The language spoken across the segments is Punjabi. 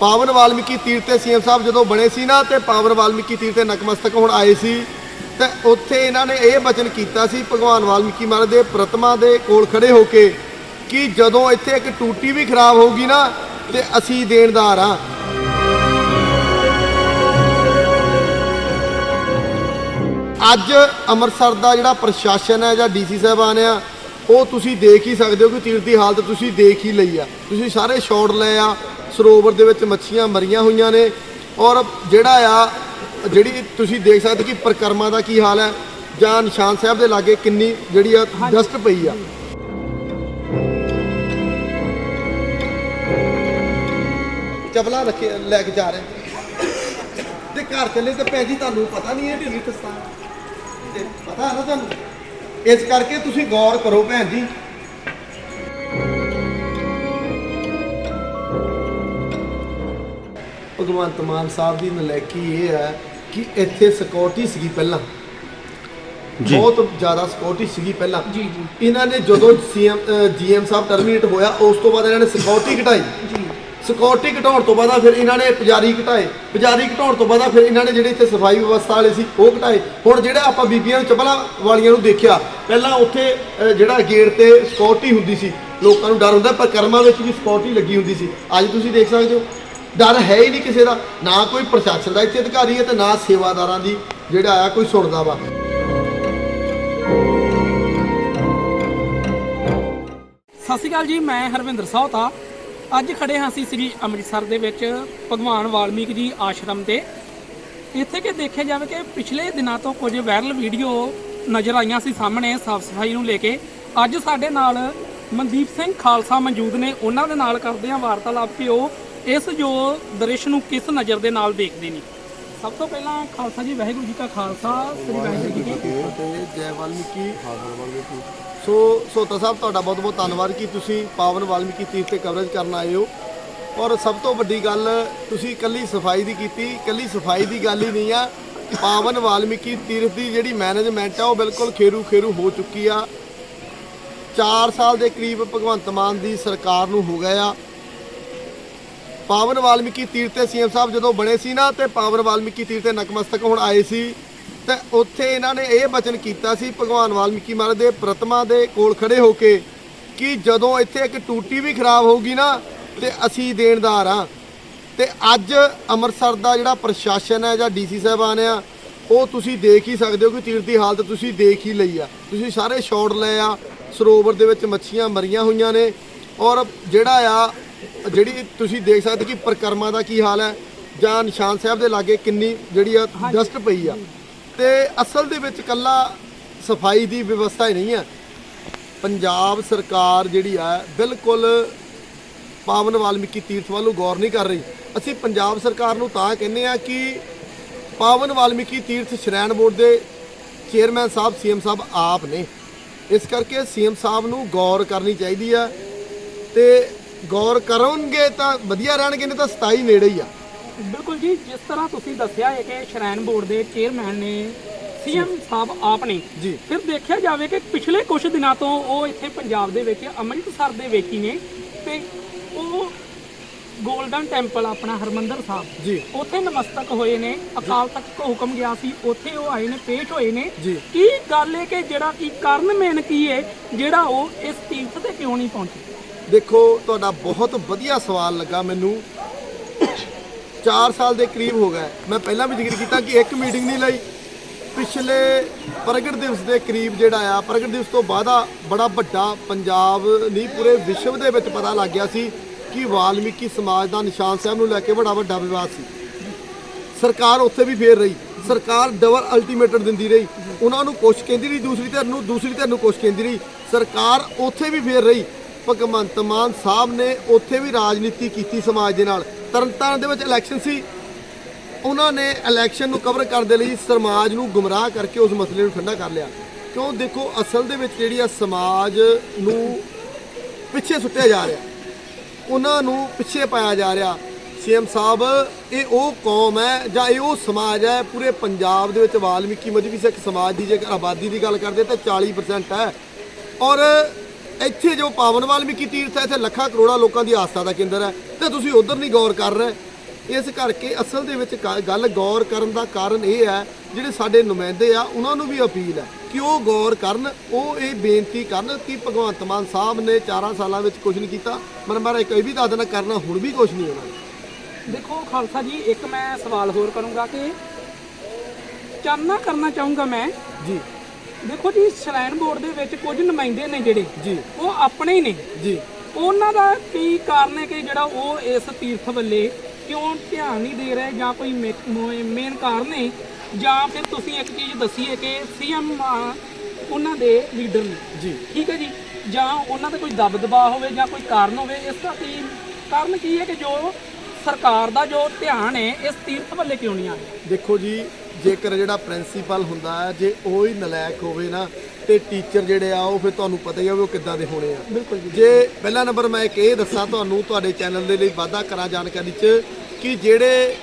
ਪਾਵਨ ਵਾਲਮੀਕੀ ਤੀਰਥ ਤੇ ਸੀਐਮ ਸਾਹਿਬ ਜਦੋਂ ਬਣੇ ਸੀ ਨਾ, ਤੇ ਪਾਵਨ ਵਾਲਮੀਕੀ ਤੀਰਥ ਤੇ ਨਕਮਸਤਕ ਹੁਣ ਆਏ ਸੀ, ਤੇ ਉੱਥੇ ਇਹਨਾਂ ਨੇ ਇਹ ਬਚਨ ਕੀਤਾ ਸੀ, ਭਗਵਾਨ ਵਾਲਮੀਕੀ ਮਹਾਰਾਜ ਦੇ ਪ੍ਰਤਮਾ ਦੇ ਕੋਲ ਖੜੇ ਹੋ ਕੇ ਕਿ ਜਦੋਂ ਇੱਥੇ ਇੱਕ ਟੂਟੀ ਵੀ ਖਰਾਬ ਹੋਊਗੀ ਨਾ, ਤੇ ਅਸੀਂ ਦੇਣਦਾਰ ਆ ਅੱਜ ਅੰਮ੍ਰਿਤਸਰ ਦਾ ਜਿਹੜਾ ਪ੍ਰਸ਼ਾਸਨ ਹੈ ਜਾਂ ਡੀਸੀ ਸਾਹਿਬਾਨ ਆ, ਉਹ ਤੁਸੀਂ ਦੇਖ ਹੀ ਸਕਦੇ ਹੋ ਕਿ ਤੀਰ ਦੀ ਹਾਲਤ ਤੁਸੀਂ ਦੇਖ ਹੀ ਲਈ ਆ। ਤੁਸੀਂ ਸਾਰੇ ਸ਼ਾਟ ਲਏ ਆ ਸਰੋਵਰ ਦੇ ਵਿੱਚ ਮੱਛੀਆਂ ਮਰੀਆਂ ਹੋਈਆਂ ਨੇ। ਔਰ ਜਿਹੜਾ ਆ ਜਿਹੜੀ ਤੁਸੀਂ ਦੇਖ ਸਕਦੇ ਕਿ ਪ੍ਰਕਰਮਾ ਦਾ ਕੀ ਹਾਲ ਹੈ। ਜਾਂ ਨਿਸ਼ਾਨ ਸਾਹਿਬ ਦੇ ਲਾਗੇ ਕਿੰਨੀ ਜਿਹੜੀ ਆ ਡਸਟ ਪਈ ਆ। ਚਪਲਾ ਰੱਖੇ ਲੈ ਕੇ ਜਾ ਰਹੇ ਤੇ ਘਰ ਚੱਲੇ ਤੇ ਭੈਣ ਜੀ ਤੁਹਾਨੂੰ ਪਤਾ ਨਹੀਂ ਹੈ ਤੀਰਥ ਸਥਾਨ ਤੇ ਪਤਾ ਹੈ ਨਾ ਤੁਹਾਨੂੰ। ਇਸ ਕਰਕੇ ਤੁਸੀਂ ਗੌਰ ਕਰੋ ਭੈਣ ਜੀ। ਭਗਵੰਤ ਮਾਨ ਸਾਹਿਬ ਦੀ ਨਲਾਇਕੀ ਇਹ ਹੈ ਕਿ ਇੱਥੇ ਸਿਕਿਉਰਿਟੀ ਸੀਗੀ ਪਹਿਲਾਂ। ਬਹੁਤ ਜ਼ਿਆਦਾ ਸਿਕਿਉਰਿਟੀ ਸੀਗੀ ਪਹਿਲਾਂ। ਜੀ ਜੀ। ਇਹਨਾਂ ਨੇ ਜਦੋਂ ਸੀਐਮ ਜੀਐਮ ਸਾਹਿਬ ਟਰਮੀਨੇਟ ਹੋਇਆ ਉਸ ਤੋਂ ਬਾਅਦ ਇਹਨਾਂ ਨੇ ਸਿਕਿਉਰਿਟੀ ਘਟਾਈ। ਜੀ। ਸਿਕਿਉਰਿਟੀ ਘਟਾਉਣ ਤੋਂ ਬਾਅਦ ਫਿਰ ਇਹਨਾਂ ਨੇ ਪੁਜਾਰੀ ਘਟਾਏ। ਪੁਜਾਰੀ ਘਟਾਉਣ ਤੋਂ ਬਾਅਦ ਫਿਰ ਇਹਨਾਂ ਨੇ ਜਿਹੜੇ ਇੱਥੇ ਸਫ਼ਾਈ ਵਿਵਸਥਾ ਵਾਲੇ ਸੀ ਉਹ ਘਟਾਏ। ਹੁਣ ਜਿਹੜਾ ਆਪਾਂ ਬੀਬੀਆਂ ਨੂੰ ਚਪਲਾਂ ਵਾਲੀਆਂ ਨੂੰ ਦੇਖਿਆ ਪਹਿਲਾਂ ਉੱਥੇ ਜਿਹੜਾ ਗੇਟ ਤੇ ਸਿਕਿਉਰਿਟੀ ਹੁੰਦੀ ਸੀ ਲੋਕਾਂ ਨੂੰ ਡਰ ਹੁੰਦਾ ਪਰ ਕਰਮਾਂ ਵਿੱਚ ਵੀ ਸਿਕਿਉਰਿਟੀ ਲੱਗੀ ਹੁੰਦੀ ਸੀ। ਅੱਜ ਤੁਸੀਂ ਦੇਖ ਸਕਦੇ ਹੋ ਡਰ ਹੈ ਹੀ ਨਹੀਂ ਕਿਸੇ ਦਾ। ਨਾ ਕੋਈ ਪ੍ਰਸ਼ਾਸਨ ਦਾ ਇੱਥੇ ਅਧਿਕਾਰੀ ਹੈ ਤੇ ਨਾ ਸੇਵਾਦਾਰਾਂ ਦੀ, ਜਿਹੜਾ ਆ ਕੋਈ ਸੁਣਦਾ ਵਾ। ਸਤਿ ਸ਼੍ਰੀ ਅਕਾਲ ਜੀ, ਮੈਂ ਹਰਵਿੰਦਰ ਸੌਤਾ ਅੱਜ ਖੜੇ ਹਾਂ ਅਸੀਂ ਸ੍ਰੀ ਅੰਮ੍ਰਿਤਸਰ ਦੇ ਵਿੱਚ ਭਗਵਾਨ ਵਾਲਮੀਕ ਜੀ ਆਸ਼ਰਮ ਤੇ ਇੱਥੇ ਕਿ ਦੇਖਿਆ ਜਾਵੇ ਕਿ ਪਿਛਲੇ ਦਿਨਾਂ ਤੋਂ ਕੁਝ ਵਾਇਰਲ ਵੀਡੀਓ ਨਜ਼ਰ ਆਈਆਂ ਸੀ ਸਾਹਮਣੇ ਸਾਫ਼ ਸਫ਼ਾਈ ਨੂੰ ਲੈ ਕੇ। ਅੱਜ ਸਾਡੇ ਨਾਲ ਮਨਦੀਪ ਸਿੰਘ ਖਾਲਸਾ ਮੌਜੂਦ ਨੇ। ਉਹਨਾਂ ਦੇ ਨਾਲ ਕਰਦੇ ਹਾਂ ਵਾਰਤਾਲਾਪ ਕਿ ਉਹ ਇਸ ਜੋ ਦ੍ਰਿਸ਼ ਨੂੰ ਕਿਸ ਨਜ਼ਰ ਦੇ ਨਾਲ ਦੇਖਦੇ ਨੇ? ਸਭ ਤੋਂ ਪਹਿਲਾਂ ਖਾਲਸਾ ਜੀ ਵਾਹਿਗੁਰੂ ਜੀ ਕਾ ਖਾਲਸਾ ਸ੍ਰੀ ਵਾਹਿਗੁਰੂ ਜੀ ਕੀ ਫਤਿਹ। ਜੈ ਵਾਲਮੀਕੀ। ਸੋ ਸੋਤਾ ਸਾਹਿਬ ਤੁਹਾਡਾ ਬਹੁਤ ਬਹੁਤ ਧੰਨਵਾਦ ਕਿ ਤੁਸੀਂ ਪਾਵਨ ਵਾਲਮੀਕੀ ਤੀਰਥ ਤੇ ਕਵਰੇਜ ਕਰਨ ਆਏ ਹੋ। ਔਰ ਸਭ ਤੋਂ ਵੱਡੀ ਗੱਲ ਤੁਸੀਂ ਇਕੱਲੀ ਸਫ਼ਾਈ ਦੀ ਕੀਤੀ ਇਕੱਲੀ ਸਫ਼ਾਈ ਦੀ ਗੱਲ ਹੀ ਨਹੀਂ ਆ। ਪਾਵਨ ਵਾਲਮੀਕੀ ਤੀਰਥ ਦੀ ਜਿਹੜੀ ਮੈਨੇਜਮੈਂਟ ਆ ਉਹ ਬਿਲਕੁਲ ਖੇਰੂ ਖੇਰੂ ਹੋ ਚੁੱਕੀ ਆ। 4 ਸਾਲ ਦੇ ਕਰੀਬ ਭਗਵੰਤ ਮਾਨ ਦੀ ਸਰਕਾਰ ਨੂੰ ਹੋ ਗਏ ਆ। ਪਾਵਨ ਵਾਲਮੀਕੀ ਤੀਰਥ ਤੇ ਸੀਐਮ ਸਾਹਿਬ ਜਦੋਂ ਬਣੇ ਸੀ ਨਾ, ਤੇ ਪਾਵਨ ਵਾਲਮੀਕੀ ਤੀਰਥ ਤੇ ਨਕਮਸਤਕ ਹੁਣ ਆਏ ਸੀ, ਤੇ ਉੱਥੇ ਇਹਨਾਂ ਨੇ ਇਹ ਬਚਨ ਕੀਤਾ ਸੀ, ਭਗਵਾਨ ਵਾਲਮੀਕੀ ਮਹਾਰਾਜ ਦੇ ਪ੍ਰਤਮਾ ਦੇ ਕੋਲ ਖੜੇ ਹੋ ਕੇ ਕਿ ਜਦੋਂ ਇੱਥੇ ਇੱਕ ਟੂਟੀ ਵੀ ਖਰਾਬ ਹੋਊਗੀ ਨਾ, ਤੇ ਅਸੀਂ ਦੇਣਦਾਰ ਆ ਤੇ ਅੱਜ ਅੰਮ੍ਰਿਤਸਰ ਦਾ ਜਿਹੜਾ ਪ੍ਰਸ਼ਾਸਨ ਹੈ ਜਾਂ ਡੀਸੀ ਸਾਹਿਬਾਨ ਆ, ਉਹ ਤੁਸੀਂ ਦੇਖ ਹੀ ਸਕਦੇ ਹੋ ਕਿ ਤੀਰਥ ਦੀ ਹਾਲਤ ਤੁਸੀਂ ਦੇਖ ਹੀ ਲਈ ਆ। ਤੁਸੀਂ ਸਾਰੇ ਸ਼ਾਟ ਲਏ ਆ, ਸਰੋਵਰ ਦੇ ਵਿੱਚ ਮੱਛੀਆਂ ਮਰੀਆਂ ਹੋਈਆਂ ਨੇ, ਔਰ ਜਿਹੜਾ ਆ ਜਿਹੜੀ ਤੁਸੀਂ ਦੇਖ ਸਕਦੇ ਕਿ ਪ੍ਰਕਰਮਾ ਦਾ ਕੀ ਹਾਲ ਹੈ ਜਾਂ ਨਿਸ਼ਾਨ ਸਾਹਿਬ ਦੇ ਲਾਗੇ ਕਿੰਨੀ ਜਿਹੜੀ ਆ ਡਸਟ ਪਈ ਆ। ਤੇ ਅਸਲ ਦੇ ਵਿੱਚ ਕੱਲਾ ਸਫ਼ਾਈ ਦੀ ਵਿਵਸਥਾ ਹੀ ਨਹੀਂ ਹੈ ਪੰਜਾਬ ਸਰਕਾਰ ਜਿਹੜੀ ਆ ਬਿਲਕੁਲ ਪਾਵਨ ਵਾਲਮੀਕੀ ਤੀਰਥ ਵੱਲੋਂ ਗੌਰ ਨਹੀਂ ਕਰ ਰਹੀ। ਅਸੀਂ ਪੰਜਾਬ ਸਰਕਾਰ ਨੂੰ ਤਾਂ ਕਹਿੰਦੇ ਆ ਕਿ ਪਾਵਨ ਵਾਲਮੀਕੀ ਤੀਰਥ ਸ਼੍ਰੈਣ ਬੋਰਡ ਦੇ ਚੇਅਰਮੈਨ ਸਾਹਿਬ ਸੀਐਮ ਸਾਹਿਬ ਆਪ ਨੇ। ਇਸ ਕਰਕੇ ਸੀਐਮ ਸਾਹਿਬ ਨੂੰ ਗੌਰ ਕਰਨੀ ਚਾਹੀਦੀ ਆ। ਤੇ ਗੌਰ ਕਰਨਗੇ ਤਾਂ ਵਧੀਆ ਰਹਿਣਗੇ ਨਹੀਂ ਤਾਂ 27 ਨੇੜੇ ਹੀ ਆ। ਬਿਲਕੁਲ ਜੀ ਜਿਸ ਤਰ੍ਹਾਂ ਤੁਸੀਂ ਦੱਸਿਆ ਹੈ ਕਿ ਸ਼੍ਰੈਨ ਬੋਰਡ ਦੇ ਚੇਅਰਮੈਨ ਨੇ ਸੀਐਮ ਸਾਹਿਬ ਆਪ ਨੇ ਜੀ। ਫਿਰ ਦੇਖਿਆ ਜਾਵੇ ਕਿ ਪਿਛਲੇ ਕੁਝ ਦਿਨਾਂ ਤੋਂ ਉਹ ਇੱਥੇ ਪੰਜਾਬ ਦੇ ਵਿੱਚ ਅੰਮ੍ਰਿਤਸਰ ਦੇ ਵਿੱਚ ਹੀ ਨੇ ਤੇ ਉਹ 골ਡਨ ਟੈਂਪਲ ਆਪਣਾ ਹਰਮੰਦਰ ਸਾਹਿਬ ਜੀ। ਉੱਥੇ ਨਮਸਤਕ ਹੋਏ ਨੇ ਅਕਾਲ ਤਖਤ ਕੋ ਹੁਕਮ ਗਿਆ ਸੀ ਉੱਥੇ ਉਹ ਆਏ ਨੇ ਪੇਸ਼ ਹੋਏ ਨੇ। ਜੀ। ਕੀ ਗੱਲ ਹੈ ਕਿ ਜਿਹੜਾ ਕੀ ਕਾਰਨ ਮੇਨ ਕੀ ਹੈ ਜਿਹੜਾ ਉਹ ਇਸ ਤੀਰਥ ਤੇ ਕਿਉਂ ਨਹੀਂ ਪਹੁੰਚੇ? ਦੇਖੋ, ਤੁਹਾਡਾ ਬਹੁਤ ਵਧੀਆ ਸਵਾਲ ਲੱਗਾ ਮੈਨੂੰ। 4 ਸਾਲ ਦੇ ਕਰੀਬ ਹੋ ਗਿਆ ਮੈਂ ਪਹਿਲਾਂ ਵੀ ਜ਼ਿਕਰ ਕੀਤਾ ਕਿ ਇੱਕ ਮੀਟਿੰਗ ਨਹੀਂ ਲਈ। ਪਿਛਲੇ ਪ੍ਰਗਟ ਦਿਵਸ ਦੇ ਕਰੀਬ ਜਿਹੜਾ ਆ, ਪ੍ਰਗਟ ਦਿਵਸ ਤੋਂ ਬਾਅਦਾ ਬੜਾ ਵੱਡਾ ਪੰਜਾਬ ਨਹੀਂ, ਪੂਰੇ ਵਿਸ਼ਵ ਦੇ ਵਿੱਚ ਪਤਾ ਲੱਗ ਗਿਆ ਸੀ ਕਿ ਵਾਲਮੀਕੀ ਸਮਾਜ ਦਾ ਨਿਸ਼ਾਨ ਸਾਹਿਬ ਨੂੰ ਲੈ ਕੇ ਬੜਾ ਵੱਡਾ ਵਿਵਾਦ ਸੀ। ਸਰਕਾਰ ਉੱਥੇ ਵੀ ਫੇਰ ਰਹੀ। ਸਰਕਾਰ ਡਬਲ ਅਲਟੀਮੇਟਮ ਦਿੰਦੀ ਰਹੀ। ਉਹਨਾਂ ਨੂੰ ਕੁਛ ਕਹਿੰਦੀ ਰਹੀ, ਦੂਸਰੀ ਧਿਰ ਨੂੰ, ਦੂਸਰੀ ਧਿਰ ਨੂੰ ਕੁਛ ਕਹਿੰਦੀ ਰਹੀ। ਸਰਕਾਰ ਉੱਥੇ ਵੀ ਫੇਰ ਰਹੀ। ਭਗਵੰਤ ਮਾਨ ਸਾਹਿਬ ਨੇ ਉੱਥੇ ਵੀ ਰਾਜਨੀਤੀ ਕੀਤੀ ਸਮਾਜ ਦੇ ਨਾਲ। ਤਰਨਤਾਰਨ ਦੇ ਵਿੱਚ ਇਲੈਕਸ਼ਨ ਸੀ। ਉਹਨਾਂ ਨੇ ਇਲੈਕਸ਼ਨ ਨੂੰ ਕਵਰ ਕਰਨ ਦੇ ਲਈ ਸਮਾਜ ਨੂੰ ਗੁੰਮਰਾਹ ਕਰਕੇ ਉਸ ਮਸਲੇ ਨੂੰ ਠੰਡਾ ਕਰ ਲਿਆ। ਕਿਉਂ? ਦੇਖੋ, ਅਸਲ ਦੇ ਵਿੱਚ ਜਿਹੜੀ ਆ ਸਮਾਜ ਨੂੰ ਪਿੱਛੇ ਸੁੱਟਿਆ ਜਾ ਰਿਹਾ। ਉਹਨਾਂ ਨੂੰ ਪਿੱਛੇ ਪਾਇਆ ਜਾ ਰਿਹਾ। ਸੀਐਮ ਸਾਹਿਬ, ਇਹ ਉਹ ਕੌਮ ਹੈ ਜਾਂ ਇਹ ਉਹ ਸਮਾਜ ਹੈ? ਪੂਰੇ ਪੰਜਾਬ ਦੇ ਵਿੱਚ ਵਾਲਮੀਕੀ ਮਜਬੀ ਸਿੱਖ ਸਮਾਜ ਦੀ ਜੇਕਰ ਆਬਾਦੀ ਦੀ ਗੱਲ ਕਰਦੇ ਤਾਂ 40% ਹੈ। ਔਰ ਇੱਥੇ ਜੋ ਪਾਵਨ ਵਾਲਮੀਕੀ ਤੀਰਥ ਹੈ ਇੱਥੇ ਲੱਖਾਂ ਕਰੋੜਾਂ ਲੋਕਾਂ ਦੀ ਆਸਥਾ ਦਾ ਕੇਂਦਰ ਹੈ ਤੇ ਤੁਸੀਂ ਉਧਰ ਨਹੀਂ ਗੌਰ ਕਰ ਰਹੇ। ਇਸ ਕਰਕੇ ਅਸਲ ਦੇ ਵਿੱਚ ਗੱਲ ਗੌਰ ਕਰਨ ਦਾ ਕਾਰਨ ਇਹ ਹੈ ਜਿਹੜੇ ਸਾਡੇ ਨੁਮਾਇੰਦੇ ਆ ਉਹਨਾਂ ਨੂੰ ਵੀ ਅਪੀਲ ਹੈ ਕਿ ਉਹ ਗੌਰ ਕਰਨ ਉਹ ਇਹ ਬੇਨਤੀ ਕਰਨ ਕਿ ਭਗਵੰਤ ਮਾਨ ਸਾਹਿਬ ਨੇ 4 ਸਾਲਾਂ ਵਿੱਚ ਕੁਝ ਨਹੀਂ ਕੀਤਾ। ਮਨ ਮਾਰਾ ਇੱਕ ਇਹ ਵੀ ਦੱਸ ਦੇਣਾ ਕਰਨਾ ਹੁਣ ਵੀ ਕੁਝ ਨਹੀਂ ਹੋਣਾ ਦੇਖੋ ਖਾਲਸਾ ਜੀ ਇੱਕ ਮੈਂ ਸਵਾਲ ਹੋਰ ਕਰੂੰਗਾ ਕਿ ਚਾਨਣਾ ਕਰਨਾ ਚਾਹੂੰਗਾ ਮੈਂ। ਜੀ। ਦੇਖੋ ਜੀ ਸ਼ਰਾਈਨ ਬੋਰਡ ਦੇ ਵਿੱਚ ਕੁਝ ਨੁਮਾਇੰਦੇ ਨੇ ਜਿਹੜੇ ਜੀ। ਉਹ ਆਪਣੇ ਹੀ ਨੇ। ਜੀ। ਉਹਨਾਂ ਦਾ ਕੀ ਕਾਰਨ ਹੈ ਕਿ ਜਿਹੜਾ ਉਹ ਇਸ ਤੀਰਥ ਵੱਲੇ ਕਿਉਂ ਧਿਆਨ ਨਹੀਂ ਦੇ ਰਹੇ ਜਾਂ ਕੋਈ ਮੇਨ ਕਾਰਨ ਹੈ ਜਾਂ ਫਿਰ ਤੁਸੀਂ ਇੱਕ ਚੀਜ਼ ਦੱਸੀ ਹੈ ਕਿ ਸੀਐਮ ਉਹਨਾਂ ਦੇ ਲੀਡਰ ਨੇ। ਜੀ। ਠੀਕ ਹੈ ਜੀ? ਜਾਂ ਉਹਨਾਂ ਦਾ ਕੋਈ ਦਬ ਦਬਾ ਹੋਵੇ ਜਾਂ ਕੋਈ ਕਾਰਨ ਹੋਵੇ ਇਸ ਦਾ ਕੀ ਕਾਰਨ ਕੀ ਹੈ ਕਿ ਜੋ ਸਰਕਾਰ ਦਾ ਜੋ ਧਿਆਨ ਹੈ ਇਸ ਤੀਰਥ ਵੱਲੇ ਕਿਉਂ ਨਹੀਂ ਆ ਰਿਹਾ? ਦੇਖੋ ਜੀ ਜੇਕਰ ਜਿਹੜਾ ਪ੍ਰਿੰਸੀਪਲ ਹੁੰਦਾ ਹੈ ਜੇ ਉਹ ਹੀ ਨਲਾਇਕ ਹੋਵੇ ਨਾ ਤੇ ਟੀਚਰ ਜਿਹੜੇ ਆ ਉਹ ਫਿਰ ਤੁਹਾਨੂੰ ਪਤਾ ਹੀ ਆ ਵੀ ਉਹ ਕਿੱਦਾਂ ਦੇ ਹੋਣੇ ਆ। ਬਿਲਕੁਲ ਜੀ ਜੇ ਪਹਿਲਾ ਨੰਬਰ ਮੈਂ ਇੱਕ ਇਹ ਦੱਸਾਂ ਤੁਹਾਨੂੰ ਤੁਹਾਡੇ ਚੈਨਲ ਦੇ ਲਈ ਵਾਅਦਾ ਕਰਾਂ ਜਾਣਕਾਰੀ 'ਚ ਕਿ ਜਿਹੜੇ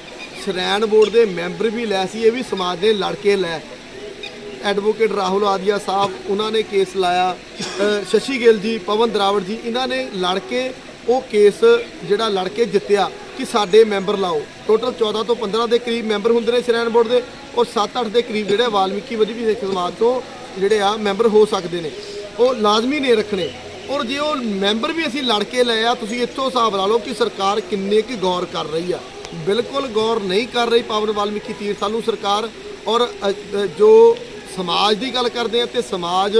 ਸ਼੍ਰੈਣ ਬੋਰਡ ਦੇ ਮੈਂਬਰ ਵੀ ਲੈ ਸੀ ਇਹ ਵੀ ਸਮਾਜ ਦੇ ਲੜਕੇ ਲੈ। ਐਡਵੋਕੇਟ ਰਾਹੁਲ ਆਦੀਆ ਸਾਹਿਬ ਉਹਨਾਂ ਨੇ ਕੇਸ ਲਾਇਆ। ਸ਼ਸ਼ੀ ਗਿੱਲ ਜੀ ਪਵਨ ਦਰਾਵੜ ਜੀ ਇਹਨਾਂ ਨੇ ਲੜ ਕੇ ਉਹ ਕੇਸ ਜਿਹੜਾ ਲੜ ਕੇ ਜਿੱਤਿਆ ਕਿ ਸਾਡੇ ਮੈਂਬਰ ਲਾਓ। ਟੋਟਲ 14 ਤੋਂ 15 ਦੇ ਕਰੀਬ ਮੈਂਬਰ ਹੁੰਦੇ ਨੇ ਸ਼੍ਰੈਣ ਬੋਰਡ ਦੇ। ਔਰ 7-8 ਦੇ ਕਰੀਬ ਜਿਹੜੇ ਵਾਲਮੀਕੀ ਵਧੀ ਵੀ ਸਿੱਖ ਸਮਾਜ ਤੋਂ ਜਿਹੜੇ ਆ ਮੈਂਬਰ ਹੋ ਸਕਦੇ ਨੇ, ਉਹ ਲਾਜ਼ਮੀ ਨੇ ਰੱਖਣੇ। ਔਰ ਜੇ ਉਹ ਮੈਂਬਰ ਵੀ ਅਸੀਂ ਲੜ ਕੇ ਲਏ ਆ, ਤੁਸੀਂ ਇੱਥੋਂ ਹਿਸਾਬ ਲਾ ਲਓ ਕਿ ਸਰਕਾਰ ਕਿੰਨੇ ਕੀ ਗੌਰ ਕਰ ਰਹੀ ਆ। ਬਿਲਕੁਲ ਗੌਰ ਨਹੀਂ ਕਰ ਰਹੀ ਪਾਵਨ ਵਾਲਮੀਕੀ ਤੀਰਥਾਂ ਨੂੰ ਸਰਕਾਰ। ਔਰ ਜੋ ਸਮਾਜ ਦੀ ਗੱਲ ਕਰਦੇ ਆ ਤੇ ਸਮਾਜ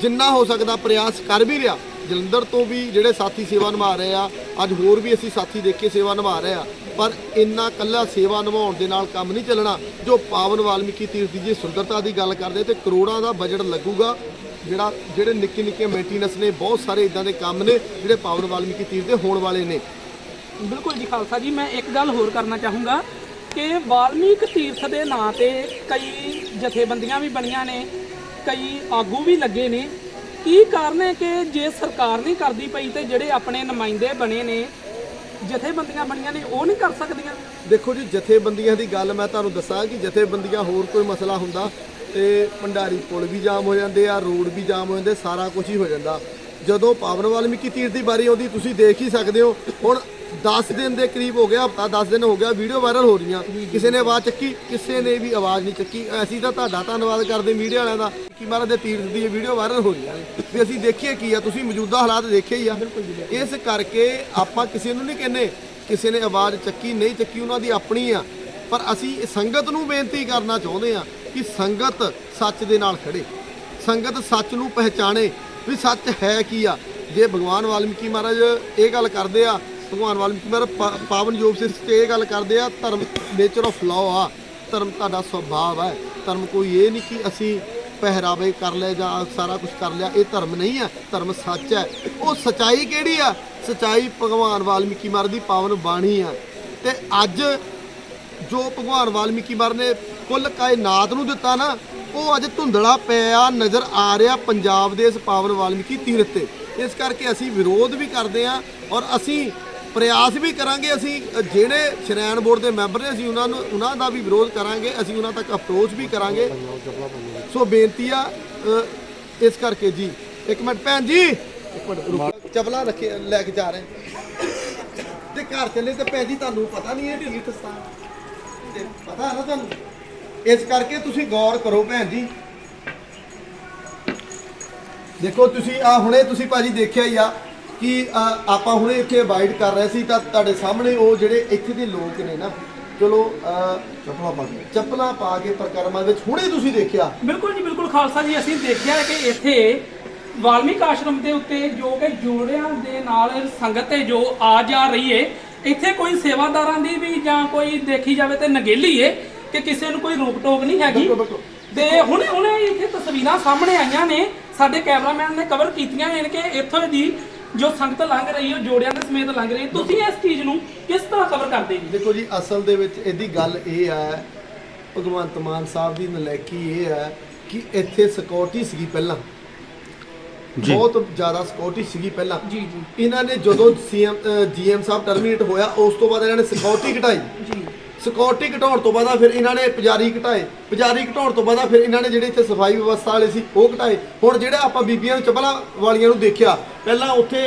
ਜਿੰਨਾ ਹੋ ਸਕਦਾ ਪ੍ਰਯਾਸ ਕਰ ਵੀ ਰਿਹਾ ਜਲੰਧਰ ਤੋਂ ਵੀ ਜਿਹੜੇ ਸਾਥੀ ਸੇਵਾ ਨਿਭਾ ਰਹੇ ਆ, ਅੱਜ ਹੋਰ ਵੀ ਅਸੀਂ ਸਾਥੀ ਦੇਖ ਕੇ ਸੇਵਾ ਨਿਭਾ ਰਹੇ ਆ। ਪਰ ਇੰਨਾ ਕੱਲਾ ਸੇਵਾ ਨਿਭਾਉਣ ਦੇ ਨਾਲ ਕੰਮ ਨਹੀਂ ਚੱਲਣਾ, ਜੋ ਪਾਵਨ ਵਾਲਮੀਕੀ ਤੀਰਥ ਦੀ ਜੇ ਸੁੰਦਰਤਾ ਦੀ ਗੱਲ ਕਰਦੇ, ਤੇ ਕਰੋੜਾਂ ਦਾ ਬਜਟ ਲੱਗੂਗਾ। ਜਿਹੜਾ, ਜਿਹੜੇ ਨਿੱਕੇ ਨਿੱਕੇ ਮੇਨਟੇਨੈਂਸ ਨੇ, ਬਹੁਤ ਸਾਰੇ ਇਦਾਂ ਦੇ ਕੰਮ ਨੇ, ਜਿਹੜੇ ਪਾਵਨ ਵਾਲਮੀਕੀ ਤੀਰਥ ਦੇ ਹੋਣ ਵਾਲੇ ਨੇ। ਬਿਲਕੁਲ ਜੀ, ਖਾਲਸਾ ਜੀ, ਮੈਂ ਇੱਕ ਗੱਲ ਹੋਰ ਕਰਨਾ ਚਾਹੂੰਗਾ ਕਿ ਵਾਲਮੀਕ ਤੀਰਥ ਦੇ ਨਾਂ ਤੇ ਕਈ ਜਥੇਬੰਦੀਆਂ ਵੀ ਬਣੀਆਂ ਨੇ, ਕਈ ਆਗੂ ਵੀ ਲੱਗੇ ਨੇ ਕੀ ਕਾਰਨ ਹੈ ਕਿ ਜੇ ਸਰਕਾਰ ਨਹੀਂ ਕਰਦੀ ਪਈ ਤੇ ਜਿਹੜੇ ਆਪਣੇ ਨੁਮਾਇੰਦੇ ਬਣੇ ਨੇ, ਜਥੇਬੰਦੀਆਂ ਬਣੀਆਂ ਨੇ, ਉਹ ਨਹੀਂ ਕਰ ਸਕਦੀਆਂ? ਦੇਖੋ ਜੀ, ਜਥੇਬੰਦੀਆਂ ਦੀ ਗੱਲ ਮੈਂ ਤੁਹਾਨੂੰ ਦੱਸਾਂ ਕਿ ਜਥੇਬੰਦੀਆਂ ਹੋਰ ਕੋਈ ਮਸਲਾ ਹੁੰਦਾ ਤੇ ਭੰਡਾਰੀ ਪੁਲ ਵੀ ਜਾਮ ਹੋ ਜਾਂਦੇ ਆ, ਰੋਡ ਵੀ ਜਾਮ ਹੋ ਜਾਂਦੇ, ਸਾਰਾ ਕੁਝ ਹੀ ਹੋ ਜਾਂਦਾ। ਜਦੋਂ ਪਾਵਨ ਵਾਲਮੀਕੀ ਤੀਰ ਦੀ ਵਾਰੀ ਆਉਂਦੀ, ਤੁਸੀਂ ਦੇਖ ਹੀ ਸਕਦੇ ਹੋ, ਹੁਣ 10 ਦਿਨ ਦੇ ਕਰੀਬ ਹੋ ਗਿਆ ਹਫਤਾ 10 ਦਿਨ ਹੋ ਗਿਆ ਵੀਡੀਓ ਵਾਇਰਲ ਹੋ ਰਹੀਆਂ। ਕਿਸੇ ਨੇ ਆਵਾਜ਼ ਚੱਕੀ ਕਿਸੇ ਨੇ ਵੀ ਆਵਾਜ਼ ਨਹੀਂ ਚੱਕੀ। ਅਸੀਂ ਤਾਂ ਤੁਹਾਡਾ ਧੰਨਵਾਦ ਕਰਦੇ ਮੀਡੀਆ ਵਾਲਿਆਂ ਦਾ ਕਿ ਮਹਾਰਾਜ ਦੇ ਤੀਰਥ ਦੀ ਇਹ ਵੀਡੀਓ ਵਾਇਰਲ ਹੋ ਰਹੀਆਂ ਨੇ। ਵੀ ਅਸੀਂ ਦੇਖੀਏ ਕੀ ਆ ਤੁਸੀਂ ਮੌਜੂਦਾ ਹਾਲਾਤ ਦੇਖੇ ਹੀ ਆ। ਇਸ ਕਰਕੇ ਆਪਾਂ ਕਿਸੇ ਨੂੰ ਨਹੀਂ ਕਹਿੰਦੇ ਕਿਸੇ ਨੇ ਆਵਾਜ਼ ਚੱਕੀ ਨਹੀਂ ਚੱਕੀ ਉਹਨਾਂ ਦੀ ਆਪਣੀ ਆ। ਪਰ ਅਸੀਂ ਸੰਗਤ ਨੂੰ ਬੇਨਤੀ ਕਰਨਾ ਚਾਹੁੰਦੇ ਆ ਕਿ ਸੰਗਤ ਸੱਚ ਦੇ ਨਾਲ ਖੜੇ। ਸੰਗਤ ਸੱਚ ਨੂੰ ਪਹਿਚਾਣੇ ਵੀ ਸੱਚ ਹੈ ਕੀ ਆ। ਜੇ ਭਗਵਾਨ ਵਾਲਮੀਕੀ ਮਹਾਰਾਜ ਇਹ ਗੱਲ ਕਰਦੇ ਆ ਭਗਵਾਨ ਵਾਲਮੀਕੀ ਮਹਾਰਾਜ ਪਾ- ਪਾਵਨ ਯੋਗ ਸਿਰ ਤੇ ਇਹ ਗੱਲ ਕਰਦੇ ਆ, ਧਰਮ ਨੇਚਰ ਆਫ ਲਾਅ ਆ। ਧਰਮ ਤੁਹਾਡਾ ਸੁਭਾਅ ਹੈ ਧਰਮ ਕੋਈ ਇਹ ਨਹੀਂ ਕਿ ਅਸੀਂ ਪਹਿਰਾਵੇ ਕਰ ਲਿਆ ਜਾਂ ਸਾਰਾ ਕੁਝ ਕਰ ਲਿਆ। ਇਹ ਧਰਮ ਨਹੀਂ ਹੈ ਧਰਮ ਸੱਚ ਹੈ ਉਹ ਸਚਾਈ ਕਿਹੜੀ ਆ? ਸਚਾਈ ਭਗਵਾਨ ਵਾਲਮੀਕੀ ਮਹਾਰਾਜ ਦੀ ਪਾਵਨ ਬਾਣੀ ਆ। ਤੇ ਅੱਜ ਜੋ ਭਗਵਾਨ ਵਾਲਮੀਕੀ ਮਹਾਰਾਜ ਨੇ ਕੁੱਲ ਕਾਇਨਾਤ ਨੂੰ ਦਿੱਤਾ ਨਾ, ਉਹ ਅੱਜ ਧੁੰਦਲਾ ਪਿਆ ਨਜ਼ਰ ਆ ਰਿਹਾ ਪੰਜਾਬ ਦੇ ਇਸ ਪਾਵਨ ਵਾਲਮੀਕੀ ਤੀਰਥ ਤੇ। ਇਸ ਕਰਕੇ ਅਸੀਂ ਵਿਰੋਧ ਵੀ ਕਰਦੇ ਹਾਂ ਔਰ ਅਸੀਂ ਪ੍ਰਯਾਸ ਵੀ ਕਰਾਂਗੇ, ਅਸੀਂ ਜਿਹੜੇ ਸ਼੍ਰੈਣ ਬੋਰਡ ਦੇ ਮੈਂਬਰ ਨੇ, ਅਸੀਂ ਉਹਨਾਂ ਨੂੰ, ਉਹਨਾਂ ਦਾ ਵੀ ਵਿਰੋਧ ਕਰਾਂਗੇ, ਅਸੀਂ ਉਹਨਾਂ ਤੱਕ ਅਪਰੋਚ ਵੀ ਕਰਾਂਗੇ। ਸੋ ਬੇਨਤੀ ਆ ਇਸ ਕਰਕੇ ਜੀ। ਇੱਕ ਮਿੰਟ, ਭੈਣ ਜੀ। ਇੱਕ ਮਿੰਟ ਚਪਲਾ ਰੱਖੇ, ਲੈ ਕੇ ਜਾ ਰਹੇ। ਤੇ ਘਰ ਚੱਲੇ ਤੇ ਭੈਣ ਜੀ, ਤੁਹਾਨੂੰ ਪਤਾ ਨਹੀਂ ਇਹ ਤੀਰਥ ਸਥਾਨ ਤੇ ਪਤਾ ਹੈ ਨਾ ਤੁਹਾਨੂੰ। ਇਸ ਕਰਕੇ ਤੁਸੀਂ ਗੌਰ ਕਰੋ ਭੈਣ ਜੀ। ਦੇਖੋ, ਤੁਸੀਂ ਆ ਹੁਣੇ ਤੁਸੀਂ ਭਾਜੀ ਦੇਖਿਆ ਹੀ ਆ। ਕਿ ਆਪਾਂ ਹੁਣੇ ਇੱਥੇ ਅਵਾਇਡ ਕਰ ਰਹੇ ਸੀ ਤਾਂ ਤੁਹਾਡੇ ਸਾਹਮਣੇ ਉਹ ਜਿਹੜੇ ਇੱਥੇ ਦੇ ਲੋਕ ਨੇ ਨਾ ਚਲੋ ਚੱਪਲਾਂ ਪਾ ਕੇ। ਚੱਪਲਾਂ ਪਾ ਕੇ ਪ੍ਰਕਰਮਾਂ ਵਿੱਚ ਹੁਣੇ ਤੁਸੀਂ ਦੇਖਿਆ। ਬਿਲਕੁਲ ਜੀ ਬਿਲਕੁਲ ਖਾਲਸਾ ਜੀ ਅਸੀਂ ਦੇਖਿਆ ਕਿ ਇੱਥੇ ਵਾਲਮੀਕ ਆਸ਼ਰਮ ਦੇ ਉੱਤੇ ਜੋ ਕਿ ਜੋੜਿਆਂ ਦੇ ਨਾਲ ਸੰਗਤ ਹੈ ਜੋ ਆ ਜਾ ਰਹੀ ਹੈ ਇੱਥੇ ਕੋਈ ਸੇਵਾਦਾਰਾਂ ਦੀ ਵੀ ਜਾਂ ਕੋਈ ਦੇਖੀ ਜਾਵੇ ਤੇ ਨਗੇਲੀ ਹੈ ਕਿ ਕਿਸੇ ਨੂੰ ਕੋਈ ਰੋਕ ਟੋਕ ਨਹੀਂ ਹੈਗੀ। ਤੇ ਹੁਣੇ ਹੁਣੇ ਇੱਥੇ ਤਸਵੀਰਾਂ ਸਾਹਮਣੇ ਆਈਆਂ ਨੇ ਸਾਡੇ ਕੈਮਰਾਮੈਨ ਨੇ ਕਵਰ ਕੀਤੀਆਂ ਨੇ ਕਿ ਇੱਥੋਂ ਦੀ ਜੋ ਸੰਗਤ ਲੰਘ ਰਹੀ ਹੈ ਜੋੜਿਆਂ ਦੇ ਸਮੇਤ ਲੰਘ ਰਹੀ ਹੈ। ਤੁਸੀਂ ਇਸ ਚੀਜ਼ ਨੂੰ ਕਿਸ ਤਰ੍ਹਾਂ ਕਵਰ ਕਰਦੇ ਜੀ ਦੇਖੋ ਜੀ ਅਸਲ ਦੇ ਵਿੱਚ ਇਹਦੀ ਗੱਲ ਇਹ ਹੈ ਭਗਵੰਤ ਮਾਨ ਸਾਹਿਬ ਦੀ ਨਲਾਇਕੀ ਇਹ ਹੈ ਕਿ ਇੱਥੇ ਸਿਕਿਉਰਿਟੀ ਸੀਗੀ ਪਹਿਲਾਂ। ਬਹੁਤ ਜ਼ਿਆਦਾ ਸਿਕਿਉਰਿਟੀ ਸੀਗੀ ਪਹਿਲਾਂ। ਜੀ ਜੀ। ਇਹਨਾਂ ਨੇ ਜਦੋਂ ਸੀਐਮ ਜੀਐਮ ਸਾਹਿਬ ਟਰਮੀਨੇਟ ਹੋਇਆ ਉਸ ਤੋਂ ਬਾਅਦ ਇਹਨਾਂ ਨੇ ਸਿਕਿਉਰਿਟੀ ਘਟਾਈ। ਜੀ। ਸਿਕਿਉਰਿਟੀ ਘਟਾਉਣ ਤੋਂ ਬਾਅਦ ਫਿਰ ਇਹਨਾਂ ਨੇ ਪੁਜਾਰੀ ਘਟਾਏ। ਪੁਜਾਰੀ ਘਟਾਉਣ ਤੋਂ ਬਾਅਦ ਫਿਰ ਇਹਨਾਂ ਨੇ ਜਿਹੜੇ ਇੱਥੇ ਸਫ਼ਾਈ ਵਿਵਸਥਾ ਵਾਲੇ ਸੀ ਉਹ ਘਟਾਏ। ਹੁਣ ਜਿਹੜਾ ਆਪਾਂ ਬੀਬੀਆਂ ਨੂੰ ਚੱਪਲਾਂ ਵਾਲੀਆਂ ਨੂੰ ਦੇਖਿਆ ਪਹਿਲਾਂ ਉੱਥੇ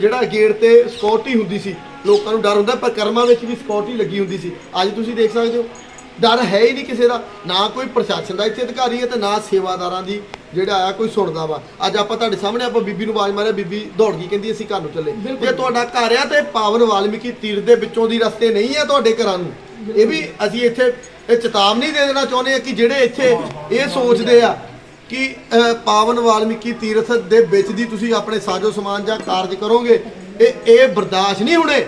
ਜਿਹੜਾ ਗੇਟ ਤੇ ਸਿਕਿਉਰਿਟੀ ਹੁੰਦੀ ਸੀ ਲੋਕਾਂ ਨੂੰ ਡਰ ਹੁੰਦਾ ਪਰ ਕਰਮਾਂ ਵਿੱਚ ਵੀ ਸਿਕਿਉਰਿਟੀ ਲੱਗੀ ਹੁੰਦੀ ਸੀ। ਅੱਜ ਤੁਸੀਂ ਦੇਖ ਸਕਦੇ ਹੋ ਡਰ ਹੈ ਹੀ ਨਹੀਂ ਕਿਸੇ ਦਾ। ਨਾ ਕੋਈ ਪ੍ਰਸ਼ਾਸਨ ਦਾ ਇੱਥੇ ਅਧਿਕਾਰੀ ਹੈ ਤੇ ਨਾ ਸੇਵਾਦਾਰਾਂ ਦੀ ਜਿਹੜਾ ਆ ਕੋਈ ਸੁਣਦਾ ਵਾ। ਅੱਜ ਆਪਾਂ ਤੁਹਾਡੇ ਸਾਹਮਣੇ ਆਪਾਂ ਬੀਬੀ ਨੂੰ ਆਵਾਜ਼ ਮਾਰਿਆ ਬੀਬੀ ਦੌੜ ਗਈ ਕਹਿੰਦੀ ਅਸੀਂ ਘਰ ਨੂੰ ਚੱਲੇ। ਜੇ ਤੁਹਾਡਾ ਘਰ ਆ ਤੇ ਪਾਵਨ ਵਾਲਮੀਕੀ ਤੀਰਥ ਦੇ ਵਿੱਚੋਂ ਦੀ ਰਸਤੇ ਨਹੀਂ ਆ ਤੁਹਾਡੇ ਘਰਾਂ ਨੂੰ। ਇਹ ਵੀ ਅਸੀਂ ਇੱਥੇ ਇਹ ਚੇਤਾਵਨੀ ਦੇ ਦੇਣਾ ਚਾਹੁੰਦੇ ਆ ਕਿ ਜਿਹੜੇ ਇੱਥੇ ਇਹ ਸੋਚਦੇ ਆ ਕਿ ਪਾਵਨ ਵਾਲਮੀਕੀ ਤੀਰਥ ਦੇ ਵਿੱਚ ਦੀ ਤੁਸੀਂ ਆਪਣੇ ਸਾਜੋ ਸਮਾਨ ਜਾਂ ਕਾਰਜ ਕਰੋਗੇ, ਇਹ ਇਹ ਬਰਦਾਸ਼ਤ ਨਹੀਂ ਹੋਣੇ।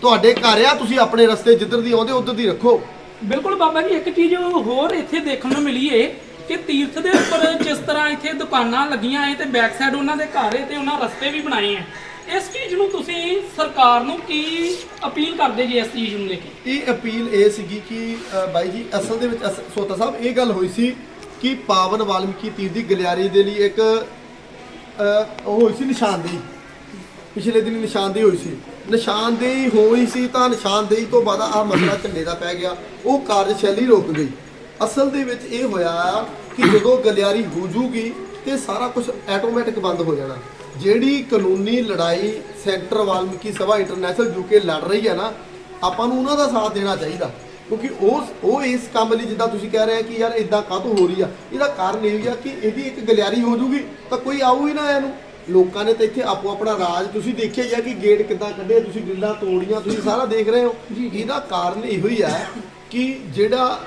ਤੁਹਾਡੇ ਘਰ ਆ, ਤੁਸੀਂ ਆਪਣੇ ਰਸਤੇ ਜਿੱਧਰ ਦੀ ਆਉਂਦੇ ਉਧਰ ਦੀ ਰੱਖੋ। ਬਿਲਕੁਲ ਬਾਬਾ ਜੀ, ਇੱਕ ਚੀਜ਼ ਹੋਰ ਇੱਥੇ ਦੇਖਣ ਨੂੰ ਮਿਲੀ ਏ ਕਿ ਤੀਰਥ ਦੇ ਉੱਪਰ ਜਿਸ ਤਰ੍ਹਾਂ ਇੱਥੇ ਦੁਕਾਨਾਂ ਲੱਗੀਆਂ ਏ ਤੇ ਬੈਕ ਸਾਈਡ ਉਹਨਾਂ ਦੇ ਘਰ ਏ ਤੇ ਉਹਨਾਂ ਰਸਤੇ ਵੀ ਬਣਾਏ ਆ ਇਸ ਚੀਜ਼ ਨੂੰ ਤੁਸੀਂ ਸਰਕਾਰ ਨੂੰ ਕੀ ਅਪੀਲ ਕਰਦੇ ਜੀ ਇਸ ਚੀਜ਼ ਨੂੰ ਲੈ ਕੇ? ਇਹ ਅਪੀਲ ਇਹ ਸੀਗੀ ਕਿ ਅ, ਬਾਈ ਜੀ ਅਸਲ ਦੇ ਵਿੱਚ ਅਸ- ਸੋਤਾ ਸਾਹਿਬ ਇਹ ਗੱਲ ਹੋਈ ਸੀ ਕਿ ਪਾਵਨ ਵਾਲਮੀਕੀ ਤੀਰ ਦੀ ਗਲਿਆਰੀ ਦੇ ਲਈ ਇੱਕ ਅ, ਉਹ ਹੋਈ ਸੀ ਨਿਸ਼ਾਨਦੇਹੀ। ਪਿਛਲੇ ਦਿਨ ਨਿਸ਼ਾਨਦੇਹੀ ਹੋਈ ਸੀ। ਨਿਸ਼ਾਨਦੇਹੀ ਹੋਈ ਸੀ ਤਾਂ ਨਿਸ਼ਾਨਦੇਹੀ ਤੋਂ ਬਾਅਦ ਆ ਮਸਲਾ ਝੰਡੇ ਦਾ ਪੈ ਗਿਆ। ਉਹ ਕਾਰਜਸ਼ੈਲੀ ਰੁਕ ਗਈ। ਅਸਲ ਦੇ ਵਿੱਚ ਇਹ ਹੋਇਆ ਕਿ ਜਦੋਂ ਗਲਿਆਰੀ ਹੋ ਜੂਗੀ ਤੇ ਸਾਰਾ ਕੁਝ ਆਟੋਮੈਟਿਕ ਬੰਦ ਹੋ ਜਾਣਾ। ਜਿਹੜੀ ਕਾਨੂੰਨੀ ਲੜਾਈ centre Valmiki Sabha international UK ਲੜ ਰਹੀ ਹੈ ਨਾ ਆਪਾਂ ਨੂੰ ਉਹਨਾਂ ਦਾ ਸਾਥ ਦੇਣਾ ਚਾਹੀਦਾ। ਕਿਉਂਕਿ ਉਹ ਉਹ ਇਸ ਕੰਮ ਲਈ ਜਿੱਦਾਂ ਤੁਸੀਂ ਕਹਿ ਰਹੇ ਆ ਕਿ ਯਾਰ ਇਦਾਂ ਕਾਹਤੋਂ ਹੋ ਰਹੀ ਆ? ਇਹਦਾ ਕਾਰਨ ਇਹ ਆ ਕਿ ਇਹਦੀ ਇੱਕ ਗਲਿਆਰੀ ਹੋ ਜੂਗੀ ਤਾਂ ਕੋਈ ਆਊ ਹੀ ਨਾ ਇਹਨੂੰ। ਲੋਕਾਂ ਨੇ ਤਾਂ ਇੱਥੇ ਆਪੋ ਆਪਣਾ ਰਾਜ ਤੁਸੀਂ ਦੇਖਿਆ ਆ ਕਿ ਗੇਟ ਕਿੱਦਾਂ ਕੱਢੇ ਤੁਸੀਂ ਗ੍ਰਿਲਾਂ ਤੋੜੀਆਂ ਤੁਸੀਂ ਸਾਰਾ ਦੇਖ ਰਹੇ ਹੋ। ਇਹਦਾ ਕਾਰਨ ਇਹੋ ਹੀ ਹੈ ਕਿ ਜਿਹੜਾ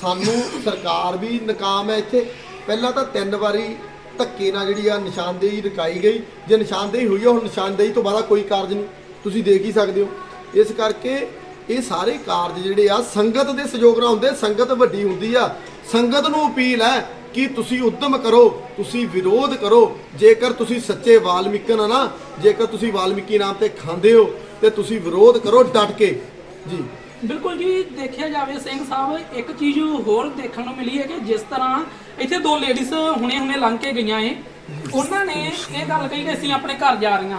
ਸਾਨੂੰ ਸਰਕਾਰ ਵੀ ਨਾਕਾਮ ਹੈ ਇੱਥੇ ਪਹਿਲਾਂ ਤਾਂ ਤਿੰਨ ਵਾਰੀ ਧੱਕੇ ਨਾਲ ਜਿਹੜੀ ਆ ਨਿਸ਼ਾਨਦੇਹੀ ਰਕਾਈ ਗਈ। ਜੇ ਨਿਸ਼ਾਨਦੇਹੀ ਹੋਈ ਆ, ਹੁਣ ਨਿਸ਼ਾਨਦੇਹੀ ਤੋਂ ਬਾਅਦ ਕੋਈ ਕਾਰਜ ਨਹੀਂ। ਤੁਸੀਂ ਦੇਖ ਹੀ ਸਕਦੇ ਹੋ। ਇਸ ਕਰਕੇ ਇਹ ਸਾਰੇ ਕਾਰਜ ਜਿਹੜੇ ਆ, ਸੰਗਤ ਦੇ ਸਹਿਯੋਗ ਨਾਲ ਹੁੰਦੇ ਸੰਗਤ ਵੱਡੀ ਹੁੰਦੀ ਆ। ਸੰਗਤ ਨੂੰ ਅਪੀਲ ਹੈ ਕਿ ਤੁਸੀਂ ਉਦਮ ਕਰੋ, ਤੁਸੀਂ ਵਿਰੋਧ ਕਰੋ। ਜੇਕਰ ਤੁਸੀਂ ਸੱਚੇ ਵਾਲਮੀਕਨ ਆ ਨਾ, ਜੇਕਰ ਤੁਸੀਂ ਵਾਲਮੀਕੀ ਨਾਮ ਤੇ ਖਾਂਦੇ ਹੋ, ਤੇ ਤੁਸੀਂ ਵਿਰੋਧ ਕਰੋ ਡਟ ਕੇ। ਜੀ। ਬਿਲਕੁਲ ਜੀ, ਦੇਖਿਆ ਜਾਵੇ ਸਿੰਘ ਸਾਹਿਬ, ਇੱਕ ਚੀਜ਼ ਹੋਰ ਦੇਖਣ ਨੂੰ ਮਿਲੀ ਹੈ ਕਿ ਜਿਸ ਤਰ੍ਹਾਂ ਇੱਥੇ ਦੋ ਲੇਡੀਜ਼ ਹੁਣੇ-ਹੁਣੇ ਲੰਘ ਕੇ ਗਈਆਂ ਏ ਉਹਨਾਂ ਨੇ ਇਹ ਗੱਲ ਕਹੀ ਕਿ ਅਸੀਂ ਆਪਣੇ ਘਰ ਜਾ ਰਹੀਆਂ।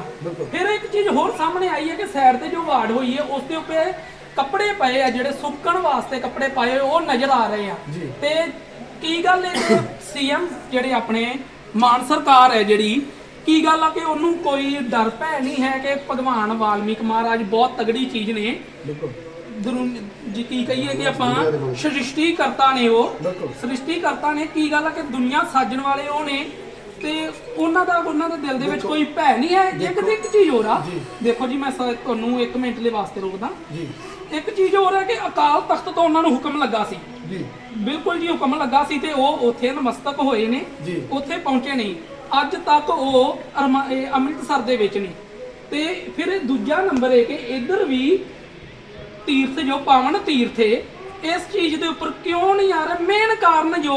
ਫਿਰ ਇੱਕ ਚੀਜ਼ ਹੋਰ ਸਾਹਮਣੇ ਆਈ ਹੈ ਕਿ ਸਾਈਡ ਤੇ ਜੋ ਵਾਰਡ ਹੋਈ ਹੈ ਉਸ ਦੇ ਉੱਪਰ ਕੱਪੜੇ ਪਏ ਆ ਜਿਹੜੇ ਸੁੱਕਣ ਵਾਸਤੇ ਕੱਪੜੇ ਪਾਏ ਉਹ ਨਜ਼ਰ ਆ ਰਹੇ ਆ। ਤੇ ਕੀ ਗੱਲ ਹੈ ਸੀਐਮ ਜਿਹੜੇ ਆਪਣੇ ਮਾਨ ਸਰਕਾਰ ਹੈ ਜਿਹੜੀ ਕੀ ਗੱਲ ਆ ਕਿ ਉਹਨੂੰ ਕੋਈ ਡਰ ਭੈ ਨਹੀਂ ਹੈ ਕਿ ਭਗਵਾਨ ਵਾਲਮੀਕ ਮਹਾਰਾਜ ਬਹੁਤ ਤਗੜੀ ਚੀਜ਼ ਨੇ? ਬਿਲਕੁਲ। ਜੀ ਕੀ ਕਹੀਏ ਕਿ ਆਪਾਂ ਸ੍ਰਿਸ਼ਟੀ ਕਰਤਾ ਨੇ ਉਹ। ਸ੍ਰਿਸ਼ਟੀ ਕਰਤਾ ਨੇ ਕੀ ਗੱਲ ਆ ਕਿ ਦੁਨੀਆ ਸਾਜਣ ਵਾਲੇ ਉਹ ਨੇ ਤੇ ਉਹਨਾਂ ਦਾ ਉਹਨਾਂ ਦੇ ਦਿਲ ਦੇ ਵਿੱਚ ਕੋਈ ਭੈ ਨਹੀਂ ਹੈ ਇੱਕ ਤੇ ਇੱਕ ਚੀਜ਼ ਹੋਰ ਆ। ਦੇਖੋ ਜੀ ਮੈਂ ਤੁਹਾਨੂੰ 1 ਮਿੰਟ ਲਈ ਵਾਸਤੇ ਰੋਕਦਾ। ਜੀ। ਇੱਕ ਚੀਜ਼ ਹੋਰ ਹੈ ਕਿ ਅਕਾਲ ਤਖਤ ਤੋਂ ਉਹਨਾਂ ਨੂੰ ਹੁਕਮ ਲੱਗਾ ਸੀ। ਜੀ। ਬਿਲਕੁਲ ਜੀ ਹੁਕਮ ਲੱਗਾ ਸੀ ਤੇ ਉਹ ਉੱਥੇ ਨਮਸਤਕ ਹੋਏ ਨੇ। ਉੱਥੇ ਪਹੁੰਚੇ ਨਹੀਂ ਅੱਜ ਤੱਕ ਉਹ ਅੰਮ੍ਰਿਤਸਰ ਦੇ ਵਿੱਚ ਨੇ। ਤੇ ਫਿਰ ਦੂਜਾ ਨੰਬਰ ਹੈ ਕਿ ਇੱਧਰ ਵੀ ਤੀਰਥ ਜੋ ਪਾਵਨ ਤੀਰਥ ਇਸ ਚੀਜ਼ ਦੇ ਉੱਪਰ ਕਿਉਂ ਨਹੀਂ ਆ ਰਿਹਾ? ਮੇਨ ਕਾਰਨ ਜੋ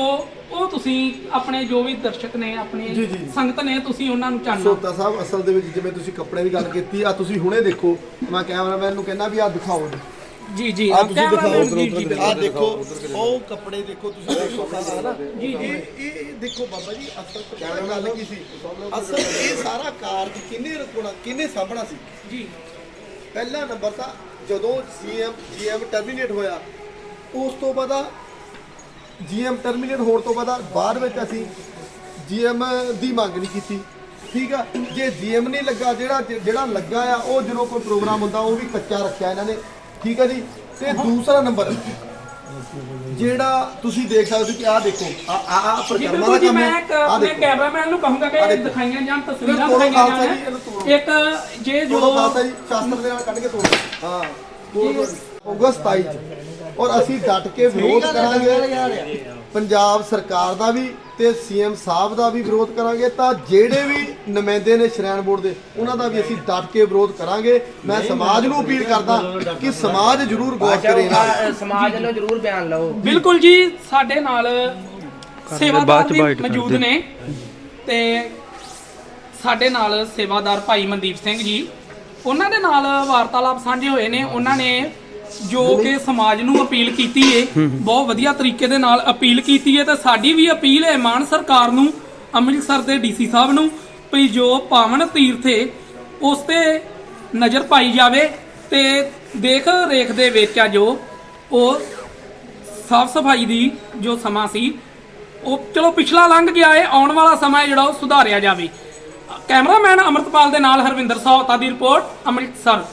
ਉਹ ਤੁਸੀਂ ਆਪਣੇ ਜੋ ਵੀ ਦਰਸ਼ਕ ਨੇ ਆਪਣੇ। ਸੰਗਤ ਨੇ ਤੁਸੀਂ ਉਹਨਾਂ ਨੂੰ ਚਾਨਣਾ। ਸੋਤਾ ਸਾਹਿਬ ਅਸਲ ਦੇ ਵਿੱਚ ਜਿਵੇਂ ਤੁਸੀਂ ਕੱਪੜੇ ਦੀ ਗੱਲ ਕੀਤੀ ਆ ਤੁਸੀਂ ਹੁਣੇ ਦੇਖੋ ਮੈਂ ਕੈਮਰਾਮੈਨ ਨੂੰ ਕਹਿੰਦਾ ਵੀ ਆ ਦਿਖਾਓ ਜੀ ਜੀ ਆ ਤੁਸੀਂ ਦਿਖਾਓ ਜੀ ਜੀ ਆ ਦੇਖੋ ਉਹ ਕੱਪੜੇ ਦੇਖੋ ਤੁਸੀਂ ਦੇਖੋ ਸਾਰਾ ਨਾ ਜੀ, ਜੀ। ਇਹ ਦੇਖੋ ਬਾਬਾ ਜੀ ਅਸਲ ਚ ਗੱਲ ਕੀ ਸੀ? ਅਸਲ ਇਹ ਸਾਰਾ ਕਾਰਜ ਕਿਹਨੇ ਰਖਣਾ ਕਿਹਨੇ ਸਾਂਭਣਾ ਸੀ? ਜੀ। ਪਹਿਲਾ ਨੰਬਰ ਤਾਂ ਜਦੋਂ ਸੀਐਮ ਜੀਐਮ ਟਰਮੀਨੇਟ ਹੋਇਆ, ਉਸ ਤੋਂ ਬਾਅਦ ਜੀਐਮ ਟਰਮੀਨੇਟ ਹੋਣ ਤੋਂ ਬਾਅਦ ਬਾਅਦ ਵਿੱਚ ਅਸੀਂ ਜੀਐਮ ਦੀ ਮੰਗ ਨਹੀਂ ਕੀਤੀ। ਠੀਕ ਆ? ਜੇ ਜੀਐਮ ਨਹੀਂ ਲੱਗਾ, ਜਿਹੜਾ ਜਿਹੜਾ ਲੱਗਾ ਆ, ਉਹ ਜਦੋਂ ਕੋਈ ਪ੍ਰੋਗਰਾਮ ਹੁੰਦਾ, ਉਹ ਵੀ ਕੱਚਾ ਰੱਖਿਆ ਇਹਨਾਂ ਨੇ। ਠੀਕ ਆ ਜੀ? ਤੇ ਦੂਸਰਾ ਨੰਬਰ ਜਿਹੜਾ ਤੁਸੀਂ ਦੇਖ ਸਕਦੇ ਹੋ ਕਿ ਆਹ ਦੇਖੋ ਆ ਆ ਜੀ ਪ੍ਰਕਰਮਾਂ ਬਿਲਕੁਲ ਦਾ ਜੀ ਕੰਮ ਮੈਂ ਹੈ ਇੱਕ ਆਹ ਦੇਖੋ। ਕੈਮਰਾਮੈਨ ਨੂੰ ਕਹੂੰਗਾ ਕਿ ਇਹ ਦੇਖੋ। ਦਿਖਾਈਆਂ ਜਾਣ ਤਸਵੀਰਾਂ ਤੋੜੋ ਦਿਖਾਈਆਂ ਖਾਲਸਾ ਜੀ, ਇਹਨੂੰ ਜਾਣ ਤੋੜੋ। ਇੱਕ ਜੇ ਜੋ ਜੋ ਖਾਲਸਾ ਜੀ ਸ਼ਾਸਤਰ ਦੇ ਨਾਲ ਕੱਢ ਕੇ ਤੋੜ। ਹਾਂ ਅਗਸਤ 27 ਚ ਔਰ ਅਸੀਂ ਡਟ ਕੇ ਵਿਰੋਧ ਕਰਾਂਗੇ। ਪੰਜਾਬ ਸਰਕਾਰ ਦਾ ਵੀ ਤੇ ਸੀਐਮ ਸਾਹਿਬ ਦਾ ਵੀ ਵਿਰੋਧ ਕਰਾਂਗੇ। ਤਾਂ ਜਿਹੜੇ ਵੀ ਨੁਮਾਇੰਦੇ ਨੇ ਸ਼੍ਰੈਣ ਬੋਰਡ ਦੇ ਉਹਨਾਂ ਦਾ ਵੀ ਅਸੀਂ ਡਟ ਕੇ ਵਿਰੋਧ ਕਰਾਂਗੇ। ਮੈਂ ਸਮਾਜ ਨੂੰ ਅਪੀਲ ਕਰਦਾ ਕਿ ਸਮਾਜ ਜ਼ਰੂਰ ਗੌਰ ਕਰੇ ਨਾ ਸਮਾਜ ਵੱਲੋਂ ਜ਼ਰੂਰ ਬਿਆਨ ਲਓ। ਬਿਲਕੁਲ ਜੀ ਸਾਡੇ ਨਾਲ ਸੇਵਾਦਾਰ ਵੀ ਮੌਜੂਦ ਨੇ। ਤੇ ਸਾਡੇ ਨਾਲ ਸੇਵਾਦਾਰ ਭਾਈ ਮਨਦੀਪ ਸਿੰਘ ਜੀ ਉਹਨਾਂ ਦੇ ਨਾਲ ਵਾਰਤਾਲਾਪ ਸਾਂਝੇ ਹੋਏ ਨੇ। ਉਹਨਾਂ ਨੇ ਜੋ ਕਿ ਸਮਾਜ ਨੂੰ ਅਪੀਲ ਕੀਤੀ ਏ ਬਹੁਤ ਵਧੀਆ ਤਰੀਕੇ ਦੇ ਨਾਲ ਅਪੀਲ ਕੀਤੀ ਏ ਤੇ ਸਾਡੀ ਵੀ ਅਪੀਲ ਹੈ ਮਾਨ ਸਰਕਾਰ ਨੂੰ ਅੰਮ੍ਰਿਤਸਰ ਦੇ ਡੀਸੀ ਸਾਹਿਬ ਨੂੰ ਵੀ ਜੋ ਪਾਵਨ ਤੀਰਥ ਏ ਉਸ ਤੇ ਨਜ਼ਰ ਪਾਈ ਜਾਵੇ ਤੇ ਦੇਖ ਰੇਖ ਦੇ ਵਿੱਚ ਆ ਜੋ ਉਹ ਸਾਫ਼ ਸਫ਼ਾਈ ਦੀ ਜੋ ਸਮਾਂ ਸੀ ਉਹ ਚਲੋ ਪਿਛਲਾ ਲੰਘ ਗਿਆ ਏ ਆਉਣ ਵਾਲਾ ਸਮਾਂ ਜਿਹੜਾ ਉਹ ਸੁਧਾਰਿਆ ਜਾਵੇ। ਕੈਮਰਾਮੈਨ ਅਮਰਤਪਾਲ ਦੇ ਨਾਲ ਹਰਵਿੰਦਰ ਸੌਤਾ ਦੀ ਰਿਪੋਰਟ ਅੰਮ੍ਰਿਤਸਰ।